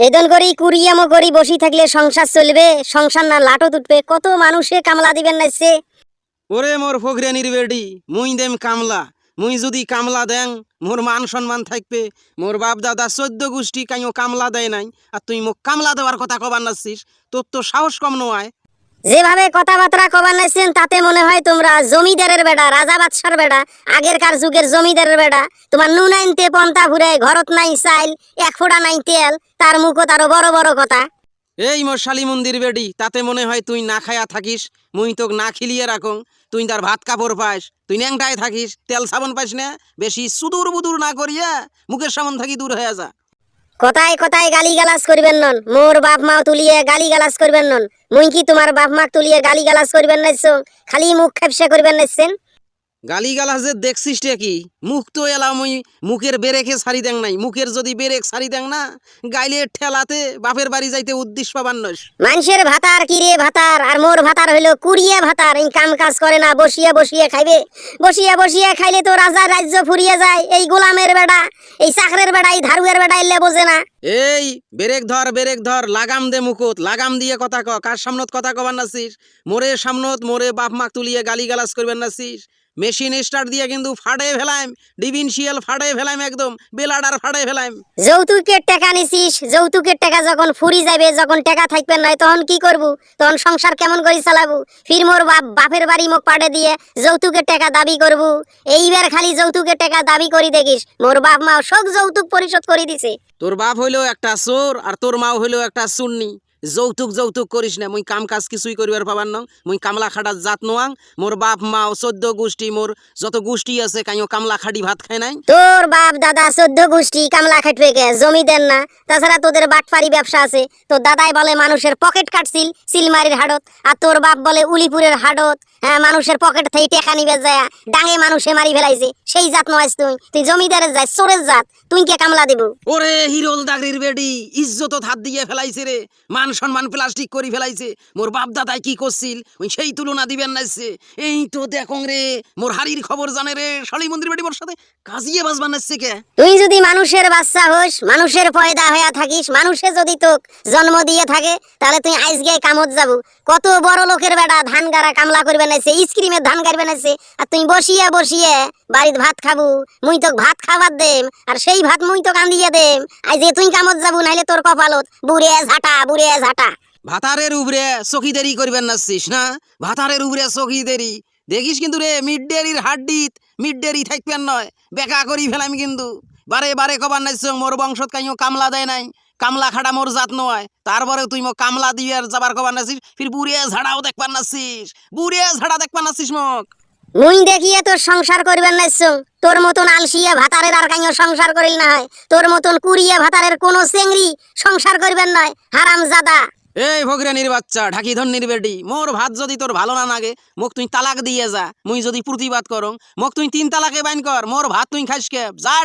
এদন করি কুড়িয়ামো করি বসি থাকলে সংসার চলবে, সংসার না লাটো তুটবে কত মানুষে কামলা দিবেন নাইছে। ওরে মোর ফকরানির বেডি, মুই দেম কামলা, মুই যদি কামলা দেন মোর মান সম্মান থাকবে, মোর বাপ দাদা চোদ্দ গোষ্ঠী কাইও কামলা দেয় নাই, আর তুই মোক কামলা দেওয়ার কথা কবার নাচ্ছিস, তোর তো সাহস কম নয়। যেভাবে কথাবার্তা কবার নাইছেন, তাতে মনে হয় তোমরা জমিদারের বেড়া রাজা বাদশার বেড়া আগেরকার যুগের জমিদারের বেড়া তোমার নুন আনতে পন্তা ঘুরে, ঘরত নাই চাইল, এক ফোঁটা নাই তেল, তার মুখত আরও বড় বড় কথা। এই মোর শালি মন্দির বেডি তাতে মনে হয় তুই না খায়া থাকিস, মুই তোক না খিলিয়ে রাখং। তুই তার ভাত কাপড় পাস তুই ন্যাংটায় থাকিস, তেল সাবন পাস না, বেশি সুদূর বুদুর না করিয়া মুখের সামন থাকি দূর হয়ে যা। কথায় কথায় গালি গালাস করবেন নন? মোর বাপ মা তুলিয়ে গালি গালাস করবেন নন? মুই কি তোমার বাপ মা তুলিয়ে গালি গালাস করবেন নাইছো? খালি মুখ খেপসা করবেন নাইছেন? গালি গালাজে দেখছিস কি? মুখ তো এলা মুই মুখের বেরেকে সারি দেং নাই। মুখের যদি বেরেক সারি দেং না গাইলে ঠেলাতে বাপের বাড়ি যাইতে উদ্দেশ্য পাবার নস। মানুষের ভাতার কিরে ভাতার? আর মোর ভাতার হইল কুড়িয়ে ভাতার। এই কাম কাজ করে না বসিয়ে বসিয়ে খাইবে। বসিয়ে বসিয়ে খাইলে তো রাজার রাজ্য ফুরিয়ে যায়। এই গোলামের বেড়া এই চাকরের বেড়া এই ধারুয়ের বেড়া এলে বোঝে না। এই বেরেক ধর বেরেক ধর লাগাম দে মুকুত। লাগাম দিয়ে কথা ক। কার সামনত কথা কবার নাছিস? মোরে সামনত মোরে বাপ মাক তুলিয়ে গালি গালাজ করবেন নাছিস? মেশিন স্টার্ট দিয়ে কিন্তু ফাড়ে ফেলাইম ডিবিন শিয়াল ফাড়ে ফেলাইম একদম বেলাডার ফাড়ে ফেলাইম। যৌতুকের টাকা নিছিস যৌতুকের টাকা যখন ফুরি যাবে যখন টাকা থাকবে নয় তখন কি করব? তখন সংসার কেমন করে চালাবো? ফির মোর বাপ বাপের বাড়ি মুখ পাড়ে দিয়ে যৌতুকের টাকা দাবি করব। এইবার খালি যৌতুকের টাকা দাবি করি দেখিস মোর বাপ মা সব যৌতুক পরিশোধ করে দিছে। তোর বাপ হইল একটা চোর আর তোর মাও হইল একটা চুন্নি যৌতুক যৌতুক করিস না। মুই কাম কাজ কিছুই করিবার পাবার নং। মুই কামলা খাটার জাত নোয়াং। মোর বাপ মাও চোদ্দ গোষ্ঠী মোর যত গোষ্ঠী আছে কাইও কামলা খাটি ভাত খায় নাই। তোর বাপ দাদা চোদ্দ গোষ্ঠী কামলা খাটবে কে জমি দেন না। তাছাড়া তোদের বাটফারি ব্যবসা আছে। তোর দাদাই বলে মানুষের পকেট কাটছিল সিলমারির হাডত। আর তোর বাপ বলে উলিপুরের হাডত। হ্যাঁ মানুষের পকেট থেকে টেকা নিবে যায়। ডাঙে মানুষে মারি ফেলাইছে। সেই জাত নয় তুই। তুই জমিদারের যাই চোরের জাত। তুই কে কামলা দিব? ওরে হিরোল দাগরির বেডি ইজ্জত হাত দিয়ে ফেলাইছে রে। মান সম্মান প্লাস্টিক করি ফেলাইছে। মোর বাপ দাদাই কি করছিল? ওই সেই তুলনা দিবেন নাইছে এই তো দেখং রে, মোর হারির খবর জানে রে, শালি মন্দির বেডি সাথে কাজিয়ে বাজবান নাইছে কে? তুই যদি মানুষের বাচ্চা হোস, মানুষের পয়দা হইয়া থাকিস, মানুষে যদি তোক জন্ম দিয়ে থাকে, তাহলে তুই আইসগে কামত যাব। কত বড় লোকের বেটা ধান গাড়া কামলা করবে নাইছে স্ক্রিমের ধান গাড়বে নাইছে আর তুই বসিয়ে বসিয়ে বাড়িতে ভাত খাবু, মুই তোক ভাত খাবার দেম, আর সেই ভাত মুই তো কান্দিয়ে দেম। যে তুই কামত যাবু, নাইলে তোর কপালত বুড়ে ঝাঁটা, বুড়ে ভাতারের উপরে করবেন না? ভাতারের উপরে দেখিস কিন্তু রে মিড ডেরির হাড্ডিত মিড ডেরি থাকবেন নয়, বেকা করি ফেলাম কিন্তু। বারে বারে কবার নাইছ মোর বংশত কাইও কামলা দেয় নাই। কামলা খাটা মোর জাত নয়। তারপরে তুই মোক কামলা দিয়ে যাবার কবার নাছিস ফির বুড়িয়ে ঝাড়াও দেখবার নাছিস বুড়িয়ে ঝাড়া দেখবার নাছিস মোক। মুই দেখিয়ে তোর সংসার করবেন না তোর মতন আলসিয়া ভাতারের আর কাইও সংসার করিল না হয়। তোর মতন কুড়িয়ে ভাতারের কোনো চেংড়ি সংসার করবেন নয় হারাম জাদা। এই ভগরানির বাচ্চা, ঢাকি ধন্নির বেটি, মোর ভাত যদি তোর ভালো না লাগে মোক তুই তালাক দিয়ে যা। মুই যদি প্রতিবাদ করং, মোক তুই তিন তালাকে বাইন কর, মোর ভাত তুই খাইস কে, যা